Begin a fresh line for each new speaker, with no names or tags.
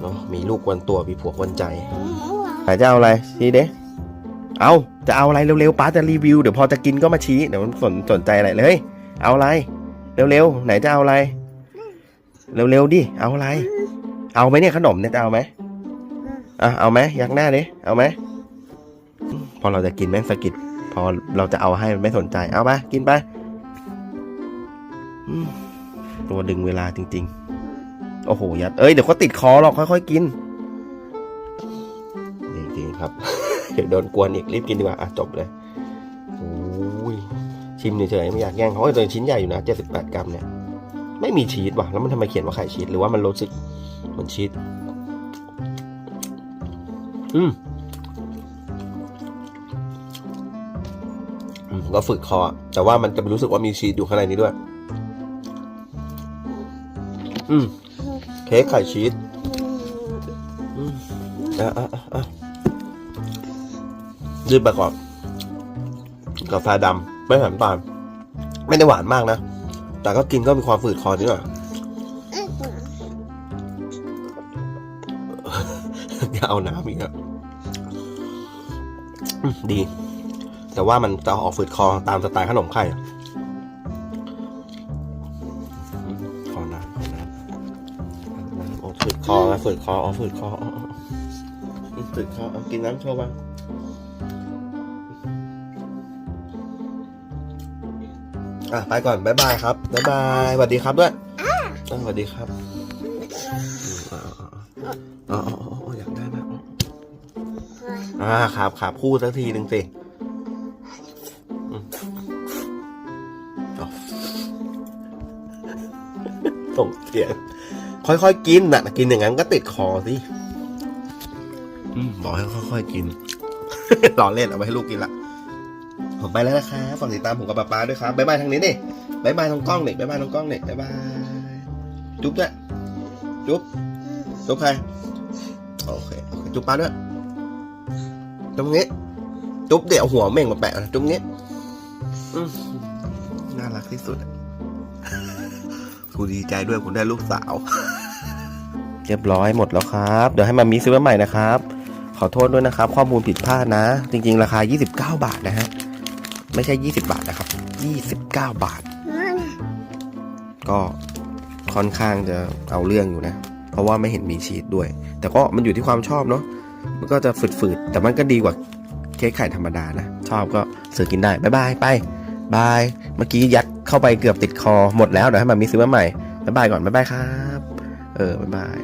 เนาะมีลูกกวนตัวมีผัวกวนใจไหนจะเอาอะไรชี้เด้เอาจะเอาอะไรเร็วๆป้าจะรีวิวเดี๋ยวพอจะกินก็มาชี้เดี๋ยวมันสนสนใจอะไรเลย เอาอะไรเร็วๆไหนจะเอาอะไรเร็วๆดิเอาอะไร เอาไหมเนี่ยขนมเนี่ยจะเอาไหมอะเอาไหมยักหน้าดิเอาไหมพอเราจะกินแม่งสะกิดพอเราจะเอาให้มันไม่สนใจเอาไปกินไปอืมตัวดึงเวลาจริง ๆ โอ้โห ยัด เอ้ย เดี๋ยวก็ติดคอหรอก ค่อยๆกิน จริงๆครับ เดี๋ยวโดนกวนอีก รีบกินดีกว่า อะ จบเลยโอ้ย ชิมเฉยๆไม่อยากแย่งเขาตัวชิ้นใหญ่อยู่นะ78กรัมเนี่ย ไม่มีชีสว่ะ แล้วมันทำไมเขียนว่าไข่ชีส หรือว่ามันรู้สึกเหมือนชีส อืมก็ฝึกคอ แต่ว่ามันจะรู้สึกว่ามีชีสอยู่ข้างในนี้ด้วย อืม เค้กไข่ชีสอืมอะอะอะอะยืดไปก่อนกาแฟดำไม่หวานปานไม่ได้หวานมากนะ แต่ก็กินก็มีความฝืดคอนิดหน่อยอย่าเอาน้ำอีกอะอืมดี แต่ว่ามันจะออกฝืดคอตามสไตล์ขนมไข่ ฝืดคอนะฝืดคอออกฝืดคออ๋ออ๋ออืมฝืดคอเอากินน้ำโชว์บ้างอะไปก่อนบ๊ายบายครับบ๊ายบายสวัสดีครับด้วยอะสวัสดีครับอืมอ่าอ่าอ่าอ๋ออ๋ออ๋ออยากได้นะอ่าครับครับคู่สักทีหนึ่งสิอืมอ๋อส่งเสียง ค่อยๆกินนะกินอย่างนั้นก็ติดคอสิบอกให้ค่อยๆกินรอเล่นเอาไว้ให้ลูกกินละผมไปแล้วนะครับฝากติดตามผมกับป๊าป๊าด้วยครับบ๊ายบายทางนี้ดิบ๊ายบายทางกล้องเด็กบ๊ายบายทางกล้องเด็กบ๊ายบายจุ๊บด้วยจุ๊บจุ๊บใครโอเคโอเคจุ๊บป๊าด้วยตรงนี้จุ๊บเดี๋ยวหัวเม่งมาแปะนะจุ๊บนี้น่ารักที่สุดกูดีใจด้วยคุณได้ลูกสาว เรียบร้อยหมดแล้วครับ เดี๋ยวให้มามีซื้อมาใหม่นะครับ ขอโทษด้วยนะครับ ข้อมูลผิดพลาดนะ จริง ๆ ราคา 29 บาทนะฮะ ไม่ใช่ 20 บาทนะครับ 29 บาท ก็ค่อนข้างจะเอาเรื่องอยู่นะ เพราะว่าไม่เห็นมีชีสด้วย แต่ก็มันอยู่ที่ความชอบเนาะ มันก็จะฝืดๆ แต่มันก็ดีกว่าเค้กไข่ธรรมดานะ ชอบก็ซื้อกินได้ บ๊ายบายไปบาย เมื่อกี้ยัดเข้าไปเกือบติดคอหมดแล้วเดี๋ยวให้มามีซื้อมาใหม่บ๊ายบายก่อนบ๊ายบายครับ เออบ๊ายบาย